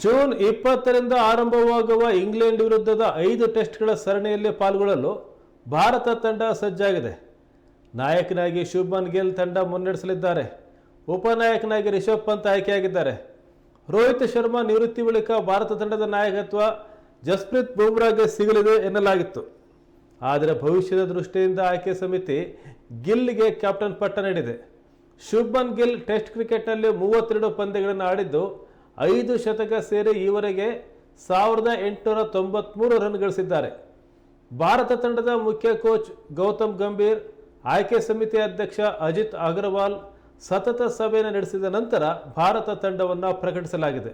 June ಇಪ್ಪತ್ತರಿಂದ ಆರಂಭವಾಗುವ England ವಿರುದ್ಧದ ಐದು ಟೆಸ್ಟ್ಗಳ ಸರಣಿಯಲ್ಲಿ ಪಾಲ್ಗೊಳ್ಳಲು ಭಾರತ ತಂಡ ಸಜ್ಜಾಗಿದೆ. ನಾಯಕನಾಗಿ ಶುಭ್ಮನ್ ಗಿಲ್ ತಂಡ ಮುನ್ನಡೆಸಲಿದ್ದಾರೆ. ಉಪನಾಯಕನಾಗಿ ರಿಷಬ್ ಪಂತ್ ಆಯ್ಕೆಯಾಗಿದ್ದಾರೆ. ರೋಹಿತ್ ಶರ್ಮಾ ನಿವೃತ್ತಿ ಬಳಿಕ ಭಾರತ ತಂಡದ ನಾಯಕತ್ವ ಜಸ್ಪ್ರೀತ್ ಬುಮ್ರಾಗೆ ಸಿಗಲಿದೆ ಎನ್ನಲಾಗಿತ್ತು. ಆದರೆ ಭವಿಷ್ಯದ ದೃಷ್ಟಿಯಿಂದ ಆಯ್ಕೆ ಸಮಿತಿ ಗಿಲ್ಗೆ ಕ್ಯಾಪ್ಟನ್ ಪಟ್ಟ ನೀಡಿದೆ. ಶುಭ್ಮನ್ ಗಿಲ್ ಟೆಸ್ಟ್ ಕ್ರಿಕೆಟ್ನಲ್ಲಿ ಮೂವತ್ತೆರಡು ಪಂದ್ಯಗಳನ್ನು ಆಡಿದ್ದು ಐದು ಶತಕ ಸೇರಿ ಈವರೆಗೆ ಸಾವಿರದ ಎಂಟುನೂರ ತೊಂಬತ್ಮೂರು ರನ್ ಗಳಿಸಿದ್ದಾರೆ. ಭಾರತ ತಂಡದ ಮುಖ್ಯ ಕೋಚ್ ಗೌತಮ್ ಗಂಭೀರ್, ಆಯ್ಕೆ ಸಮಿತಿ ಅಧ್ಯಕ್ಷ ಅಜಿತ್ ಅಗರ್ವಾಲ್ ಸತತ ಸಭೆಯನ್ನು ನಡೆಸಿದ ನಂತರ ಭಾರತ ತಂಡವನ್ನು ಪ್ರಕಟಿಸಲಾಗಿದೆ.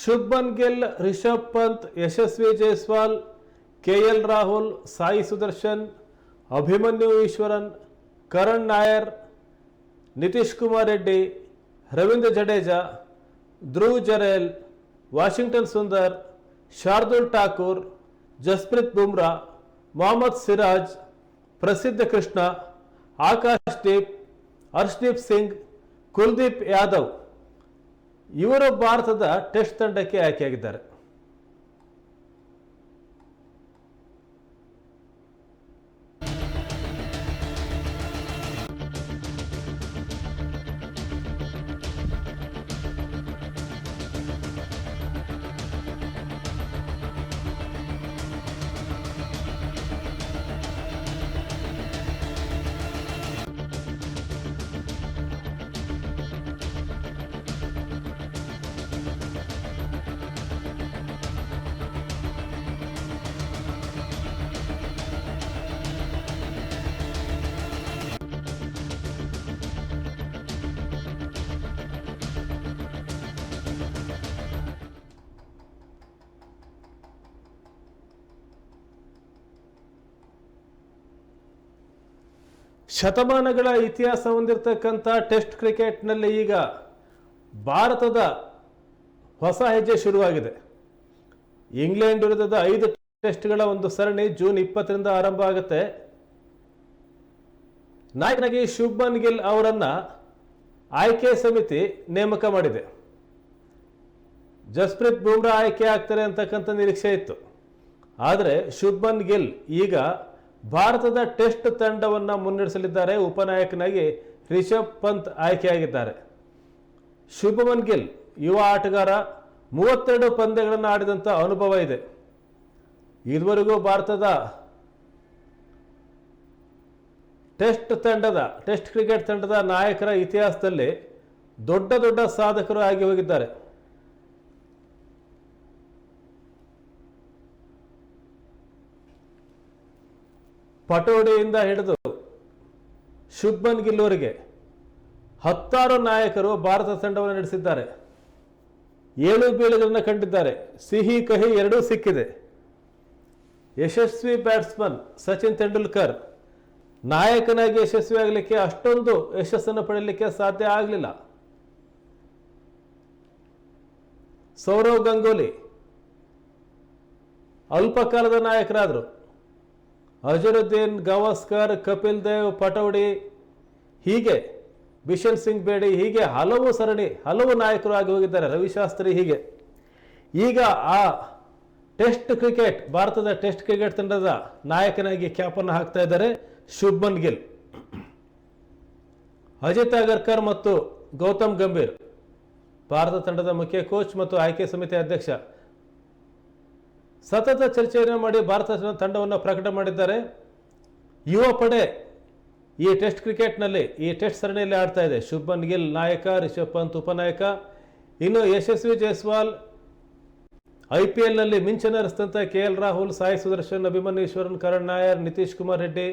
Shubman Gill Rishabh Pant Yashasvi Jaiswal K L Rahul Sai Sudharsan Abhimanyu Easwaran Karun Nair Nitish Kumar Reddy Ravindra Jadeja Dhruv Jurel Washington Sundar Shardul Thakur Jasprit Bumrah Mohammed Siraj Prasidh Krishna Akash Deep Harshdeep Singh Kuldeep Yadav ಇವರು ಭಾರತದ test ತಂಡಕ್ಕೆ ಆಯ್ಕೆಯಾಗಿದ್ದಾರೆ. ಶತಮಾನಗಳ ಇತಿಹಾಸ ಹೊಂದಿರತಕ್ಕಂಥ test ಕ್ರಿಕೆಟ್ನಲ್ಲಿ ಈಗ ಭಾರತದ ಹೊಸ ಹೆಜ್ಜೆ ಶುರುವಾಗಿದೆ. ಇಂಗ್ಲೆಂಡ್ ವಿರುದ್ಧದ ಐದು ಟೆಸ್ಟ್ಗಳ ಒಂದು ಸರಣಿ ಜೂನ್ ಇಪ್ಪತ್ತರಿಂದ ಆರಂಭ ಆಗುತ್ತೆ. ನಾಯಕನಾಗಿ ಶುಭ್ಮನ್ ಗಿಲ್ ಅವರನ್ನು ಆಯ್ಕೆ ಸಮಿತಿ ನೇಮಕ ಮಾಡಿದೆ. ಜಸ್ಪ್ರೀತ್ ಬುಮ್ರಾ ಆಯ್ಕೆ ಆಗ್ತಾರೆ ಅಂತಕ್ಕಂಥ ನಿರೀಕ್ಷೆ ಇತ್ತು. ಆದರೆ ಶುಭ್ಮನ್ ಗಿಲ್ ಈಗ ಭಾರತದ ಟೆಸ್ಟ್ ತಂಡವನ್ನು ಮುನ್ನಡೆಸಲಿದ್ದಾರೆ ಉಪನಾಯಕನಾಗಿ ರಿಷಬ್ ಪಂತ್ ಆಯ್ಕೆಯಾಗಿದ್ದಾರೆ. ಶುಭಮನ್ ಗಿಲ್, ಯುವ ಆಟಗಾರ, ಮೂವತ್ತೆರಡು ಪಂದ್ಯಗಳನ್ನು ಆಡಿದಂಥ ಅನುಭವ ಇದೆ. ಇದುವರೆಗೂ ಭಾರತದ ಟೆಸ್ಟ್ ತಂಡದ, ಟೆಸ್ಟ್ ಕ್ರಿಕೆಟ್ ತಂಡದ ನಾಯಕರ ಇತಿಹಾಸದಲ್ಲಿ ದೊಡ್ಡ ದೊಡ್ಡ ಸಾಧಕರು ಆಗಿ ಹೋಗಿದ್ದಾರೆ. ಪಟೋಡಿಯಿಂದ ಹಿಡಿದು ಶುಭ್ಮನ್ ಗಿಲ್ಲೂರಿಗೆ ಹತ್ತಾರು ನಾಯಕರು ಭಾರತ ತಂಡವನ್ನು ನಡೆಸಿದ್ದಾರೆ. ಏಳು ಬೀಳುಗಳನ್ನು ಕಂಡಿದ್ದಾರೆ. ಸಿಹಿ, ಕಹಿ ಎರಡೂ ಸಿಕ್ಕಿದೆ. ಯಶಸ್ವಿ ಬ್ಯಾಟ್ಸ್ಮನ್ ಸಚಿನ್ ತೆಂಡೂಲ್ಕರ್ ನಾಯಕನಾಗಿ ಯಶಸ್ವಿ ಆಗಲಿಕ್ಕೆ ಅಷ್ಟೊಂದು ಯಶಸ್ಸನ್ನು ಪಡೆಯಲಿಕ್ಕೆ ಸಾಧ್ಯ ಆಗಲಿಲ್ಲ. ಸೌರವ್ ಗಂಗೂಲಿ ಅಲ್ಪಕಾಲದ ನಾಯಕರಾದರು. ಅಜರುದ್ದೀನ್ ಗವಾಸ್ಕರ್, ಕಪಿಲ್ ದೇವ್, ಪಟೌಡಿ ಹೀಗೆ, ಬಿಷನ್ ಸಿಂಗ್ ಬೇಡಿ ಹೀಗೆ ಹಲವು ಸರಣಿ, ಹಲವು ನಾಯಕರು ಆಗಿ ಹೋಗಿದ್ದಾರೆ. ರವಿಶಾಸ್ತ್ರಿ ಹೀಗೆ. ಈಗ ಆ ಟೆಸ್ಟ್ ಕ್ರಿಕೆಟ್, ಭಾರತದ ಟೆಸ್ಟ್ ಕ್ರಿಕೆಟ್ ತಂಡದ ನಾಯಕನಾಗಿ ಕ್ಯಾಪನ್ನು ಹಾಕ್ತಾ ಇದ್ದಾರೆ ಶುಭ್ಮನ್ ಗಿಲ್. ಅಜಿತ್ ಅಗರ್ಕರ್ ಮತ್ತು ಗೌತಮ್ ಗಂಭೀರ್, ಭಾರತ ತಂಡದ ಮುಖ್ಯ ಕೋಚ್ ಮತ್ತು ಆಯ್ಕೆ ಸಮಿತಿ ಅಧ್ಯಕ್ಷ. ಸತತ ಚರ್ಚೆಯನ್ನು ಮಾಡಿ ಭಾರತ ತಂಡವನ್ನು ಪ್ರಕಟ ಮಾಡಿದ್ದಾರೆ. ಯುವ ಪಡೆ ಈ ಟೆಸ್ಟ್ ಕ್ರಿಕೆಟ್ನಲ್ಲಿ, ಈ ಟೆಸ್ಟ್ ಸರಣಿಯಲ್ಲಿ ಆಡ್ತಾ ಇದೆ. ಶುಭನ್ ಗಿಲ್ ನಾಯಕ, ರಿಷಬ್ ಪಂತ್ ಉಪನಾಯಕ. ಇನ್ನು ಯಶಸ್ವಿ ಜೈಸ್ವಾಲ್, ಐ ಪಿ ಎಲ್ನಲ್ಲಿ ಮಿಂಚನ ಹರಿಸಿದಂಥ ಕೆ ಎಲ್ ರಾಹುಲ್, ಸಾಯಿ ಸುದರ್ಶನ್ ಅಭಿಮನ್ಯು ಈಶ್ವರನ್ ಕರಣ್ ನಾಯರ್, ನಿತೀಶ್ ಕುಮಾರ್ ರೆಡ್ಡಿ.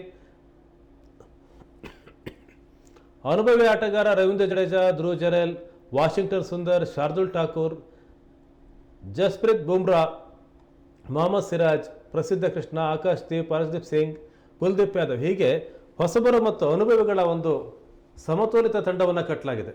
ಅನುಭವಿ ಆಟಗಾರ ರವೀಂದ್ರ ಜಡೇಜಾ, ಧ್ರುವ್ ಜರೇಲ್, ವಾಷಿಂಗ್ಟನ್ ಸುಂದರ್, ಶಾರ್ದುಲ್ ಠಾಕೂರ್, ಜಸ್ಪ್ರೀತ್ ಬುಮ್ರಾ. ಮೊಹಮ್ಮದ್ ಸಿರಾಜ್, ಪ್ರಸಿದ್ಧ ಕೃಷ್ಣ ಆಕಾಶ್ ದೀಪ್ ಹರ್ಷದೀಪ್ ಸಿಂಗ್, ಕುಲ್ದೀಪ್ ಯಾದವ್ ಹೀಗೆ ಹೊಸಬರು ಮತ್ತು ಅನುಭವಿಗಳ ಒಂದು ಸಮತೋಲಿತ ತಂಡವನ್ನು ಕಟ್ಟಲಾಗಿದೆ